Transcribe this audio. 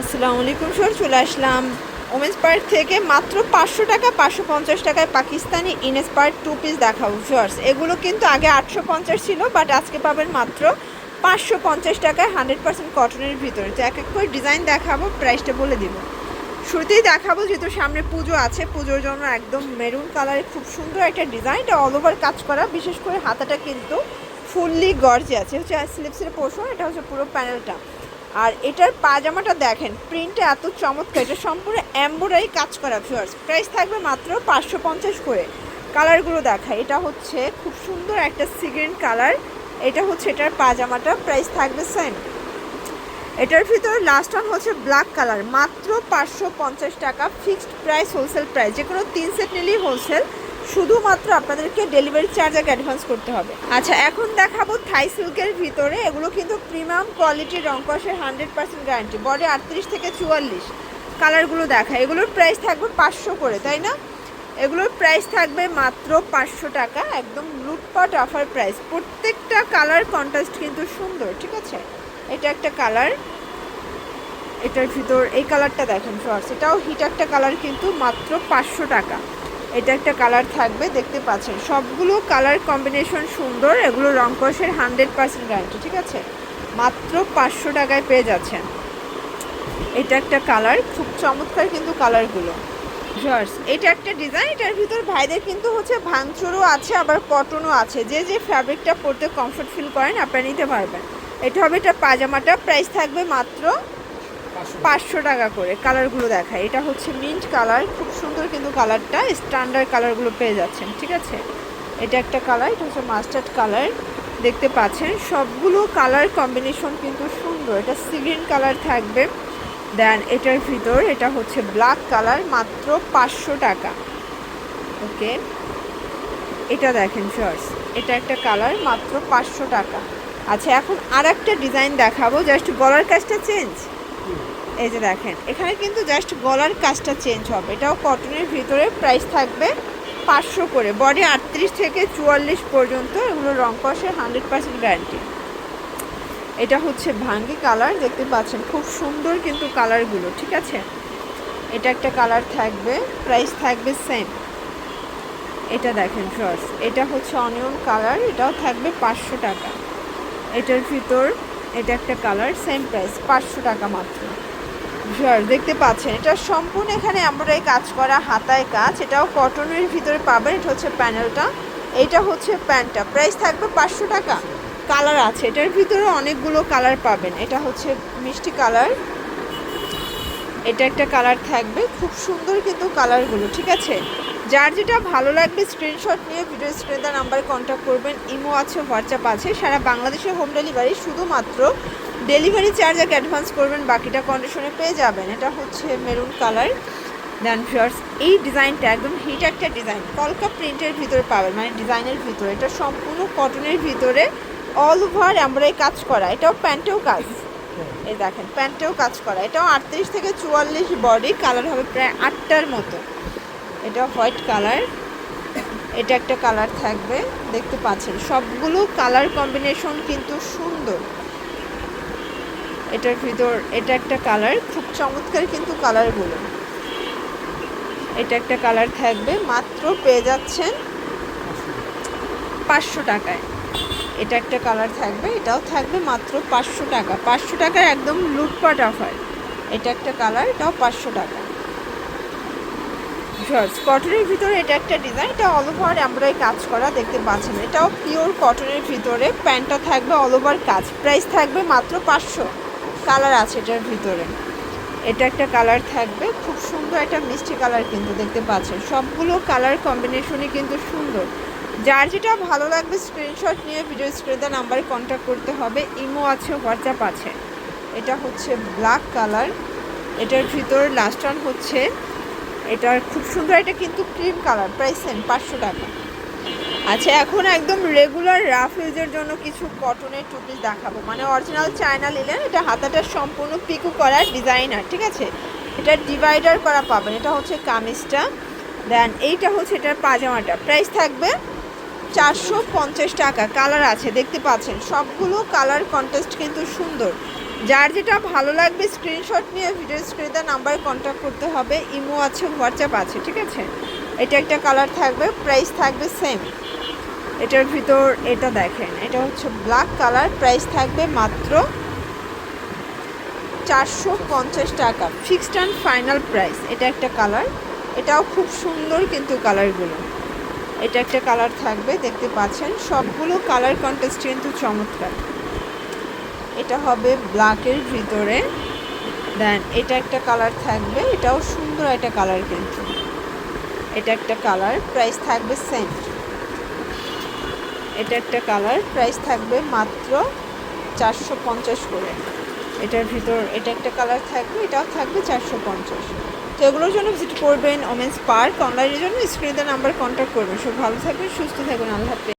আসসালামু আলাইকুম স্যার চলে আসলাম। ওমেন্স পার্ক থেকে মাত্র পাঁচশো টাকা, পাঁচশো পঞ্চাশ টাকায় পাকিস্তানি ইনেস পার্ক টু পিস দেখাবো শর্টস এগুলো কিন্তু আগে আটশো পঞ্চাশ ছিল বাট আজকে পাবেন মাত্র পাঁচশো পঞ্চাশ টাকায় হান্ড্রেড পার্সেন্ট কটনের ভিতরে। তো এক এক করে ডিজাইন দেখাবো প্রাইসটা বলে দিব। শুরুতেই দেখাবো, যেহেতু সামনে পুজো আছে, পুজোর জন্য একদম মেরুন কালারের খুব সুন্দর একটা ডিজাইন এটা অল ওভার কাজ করা, বিশেষ করে হাতাটা কিন্তু ফুললি গর্জে আছে। হচ্ছে স্লিপসের পোর্শন এটা হচ্ছে পুরো প্যানেলটা আর এটার পাজামাটা দেখেন প্রিন্টটা এত চমৎকার, এটা সম্পূর্ণ এম্বোডারি কাজ করা ফিওর্স প্রাইস থাকবে মাত্র পাঁচশো পঞ্চাশ করে। কালারগুলো দেখা এটা হচ্ছে খুব সুন্দর একটা সিগ্রিন কালার এটা হচ্ছে এটার পাজামাটা প্রাইস থাকবে সেম এটার ভিতর লাস্ট ওয়ান হচ্ছে ব্ল্যাক কালার মাত্র পাঁচশো পঞ্চাশ টাকা ফিক্সড প্রাইস হোলসেল প্রাইস যে কোনো তিন সেট নিলেই হোলসেল শুধুমাত্র আপনাদেরকে ডেলিভারি চার্জ আগে অ্যাডভান্স করতে হবে। আচ্ছা এখন দেখাবো থাই সিল্কের ভিতরে। এগুলো কিন্তু প্রিমিয়াম কোয়ালিটির রংকসের হান্ড্রেড পার্সেন্ট গ্যারান্টি বডি আটত্রিশ থেকে চুয়াল্লিশ। কালারগুলো দেখা। এগুলোর প্রাইস থাকবে পাঁচশো করে, তাই না? এগুলোর প্রাইস থাকবে মাত্র পাঁচশো টাকা। একদম লুটপাট অফার প্রাইস প্রত্যেকটা কালার কন্ট্রাস্ট কিন্তু সুন্দর, ঠিক আছে? এটা একটা কালার এটার ভিতর এই কালারটা দেখেন শর্টস এটাও হিট একটা কালার কিন্তু মাত্র পাঁচশো টাকা। এটা একটা কালার থাকবে, দেখতে পাচ্ছেন। সবগুলো কালার কম্বিনেশন সুন্দর, এগুলো রংকসের হান্ড্রেড পার্সেন্ট গ্যারান্টি ঠিক আছে? মাত্র পাঁচশো টাকায় পেয়ে যাচ্ছেন। এটা একটা কালার খুব চমৎকার কিন্তু কালারগুলো জর্স এটা একটা ডিজাইন এটার ভিতর ভাইদের কিন্তু হচ্ছে ভাঙচুরও আছে, আবার কটনও আছে। যে যে ফ্যাব্রিকটা পরতে কমফোর্ট ফিল করেন, আপনারা নিতে পারবেন। এটা হবে এটা পাজামাটা প্রাইস থাকবে মাত্র পাঁচশো টাকা। করে কালারগুলো দেখায়। এটা হচ্ছে মিন্ট কালার খুব সুন্দর কিন্তু কালারটা স্ট্যান্ডার্ড কালারগুলো পেয়ে যাচ্ছেন, ঠিক আছে? এটা একটা কালার এটা হচ্ছে মাস্টার্ড কালার দেখতে পাচ্ছেন, সবগুলো কালার কম্বিনেশন কিন্তু সুন্দর। এটা সিগ্রিন কালার থাকবে। দেন এটার ভিতর এটা হচ্ছে ব্ল্যাক কালার মাত্র পাঁচশো টাকা। ওকে? এটা দেখেন শর্টস এটা একটা কালার মাত্র পাঁচশো টাকা। আচ্ছা এখন আর একটা ডিজাইন দেখাবো জাস্ট গলার কাজটা চেঞ্জ এই যে দেখেন, এখানে কিন্তু জাস্ট গলার কাজটা চেঞ্জ হবে। এটাও কটনের ভিতরে প্রাইস থাকবে পাঁচশো করে। বডি আটত্রিশ থেকে চুয়াল্লিশ পর্যন্ত এগুলো রং কষের হান্ড্রেড পার্সেন্ট গ্যারান্টি এটা হচ্ছে ভাঙ্গি কালার দেখতে পাচ্ছেন, খুব সুন্দর কিন্তু কালারগুলো ঠিক আছে? এটা একটা কালার থাকবে প্রাইস থাকবে সেম এটা দেখেন শর্টস এটা হচ্ছে অনিয়ন কালার এটাও থাকবে পাঁচশো টাকা। এটার ভিতর এটা একটা কালার সেম প্রাইস পাঁচশো টাকা মাত্র। শিওর দেখতে পাচ্ছেন, এটা সম্পূর্ণ এখানে এমব্রয়ডারি কাজ করা, হাতায় কাজ। এটাও কটনের ভিতরে পাবেন, এটা হচ্ছে প্যানেলটা এটা হচ্ছে প্যান্টটা প্রাইস থাকবে পাঁচশো টাকা। কালার আছে, এটার ভিতরে অনেকগুলো কালার পাবেন। এটা হচ্ছে মিষ্টি কালার এটা একটা কালার থাকবে, খুব সুন্দর কিন্তু কালারগুলো ঠিক আছে? যার যেটা ভালো লাগবে স্ক্রিনশট নিয়ে ভিডিও স্ক্রিনে দেওয়া নাম্বারে কন্ট্যাক্ট করবেন। ইমো আছে হোয়াটসঅ্যাপ আছে। সারা বাংলাদেশে হোম ডেলিভারি শুধুমাত্র ডেলিভারি চার্জ আগে অ্যাডভান্স করবেন, বাকিটা কন্ডিশনে পেয়ে যাবেন। এটা হচ্ছে মেরুন কালার দেন ফিয়ার্স এই ডিজাইনটা একদম হিট একটা ডিজাইন কলকা প্রিন্টের ভিতরে পাবেন মানে ডিজাইনের ভিতরে। এটা সম্পূর্ণ কটনের ভিতরে অল ওভার এমব্রয়ডারি কাজ করা। এটাও প্যান্টেও কাজ। এই দেখেন, প্যান্টেও কাজ করা। এটাও আটত্রিশ থেকে চুয়াল্লিশ বডি কালার হবে প্রায় আটটার মতো। এটা হোয়াইট কালার। এটা একটা কালার থাকবে, দেখতে পাচ্ছেন। সবগুলো কালার কম্বিনেশন কিন্তু সুন্দর। এটার ভিতর, এটা একটা কালার, খুব চমৎকার কিন্তু কালারগুলো। এটা একটা কালার থাকবে, মাত্র পেয়ে যাচ্ছেন পাঁচশো টাকায়। এটা একটা কালার থাকবে, এটাও থাকবে মাত্র পাঁচশো টাকা। পাঁচশো টাকার একদম লুটপাট অফার। এটা একটা কালার, এটাও পাঁচশো টাকা। শর্টস কটনের ভিতরে এটা একটা ডিজাইন এটা অল ওভার এমব্রয়ডারি কাজ করা, দেখতে পাচ্ছেন। এটাও পিওর কটনের ভিতরে প্যান্টটা থাকবে অল ওভার কাজ। প্রাইস থাকবে মাত্র পাঁচশো। কালার আছে এটার ভিতরে। এটা একটা কালার থাকবে, খুব সুন্দর একটা মিষ্টি কালার কিন্তু দেখতে পাচ্ছেন। সবগুলো কালার কম্বিনেশনই কিন্তু সুন্দর। যার যেটা ভালো লাগবে স্ক্রিনশট নিয়ে ভিডিও স্ক্রিনে নাম্বারে কন্ট্যাক্ট করতে হবে। ইমো আছে হোয়াটসঅ্যাপ আছে। এটা হচ্ছে ব্ল্যাক কালার এটার ভিতর লাস্ট ওয়ান হচ্ছে এটার খুব সুন্দর এটা কিন্তু ক্রিম কালার প্রাইস সেম পাঁচশো টাকা। আচ্ছা এখন একদম রেগুলার রাফ ইউজের জন্য কিছু কটনের টুপিস দেখাবো। মানে অরিজিনাল চায়না নিলেন এটা হাতাটা সম্পূর্ণ পিকু করার ডিজাইনার ঠিক আছে? এটা ডিভাইডার করা পাবেন, এটা হচ্ছে কামিজটা। দেন এইটা হচ্ছে এটার পাজামাটা। প্রাইস থাকবে চারশো পঞ্চাশ টাকা কালার আছে, দেখতে পাচ্ছেন। সবগুলো কালার কন্টেস্ট কিন্তু সুন্দর। যার যেটা ভালো লাগবে স্ক্রিনশট নিয়ে ভিডিও স্ক্রিনে নাম্বারে কন্ট্যাক্ট করতে হবে ইমো আছে হোয়াটসঅ্যাপ আছে, ঠিক আছে? এটা একটা কালার থাকবে প্রাইস থাকবে সেম এটার ভিতর এটা দেখেন, এটা হচ্ছে ব্ল্যাক কালার প্রাইস থাকবে মাত্র চারশো পঞ্চাশ টাকা। ফিক্সড অ্যান্ড ফাইনাল প্রাইস এটা একটা কালার এটাও খুব সুন্দর কিন্তু কালারগুলো এটা একটা কালার থাকবে, দেখতে পাচ্ছেন? সবগুলো কালার কন্টেস্ট কিন্তু চমৎকার। এটা হবে ব্ল্যাকের ভিতরে। দেন এটা একটা কালার থাকবে, এটাও সুন্দর একটা কালার কিন্তু। এটা একটা কালার প্রাইস থাকবে সেম এটা একটা কালার প্রাইস থাকবে মাত্র চারশো পঞ্চাশ করে। এটার ভিতর, এটা একটা কালার থাকবে, এটাও থাকবে চারশো পঞ্চাশ। তো এগুলোর জন্য ভিজিট করবেন ওমেন্স পার্ক অনলাইনের জন্য স্ক্রিনে নাম্বার কন্ট্যাক্ট করবেন। সব ভালো থাকবেন, সুস্থ থাকবেন। আল্লাহ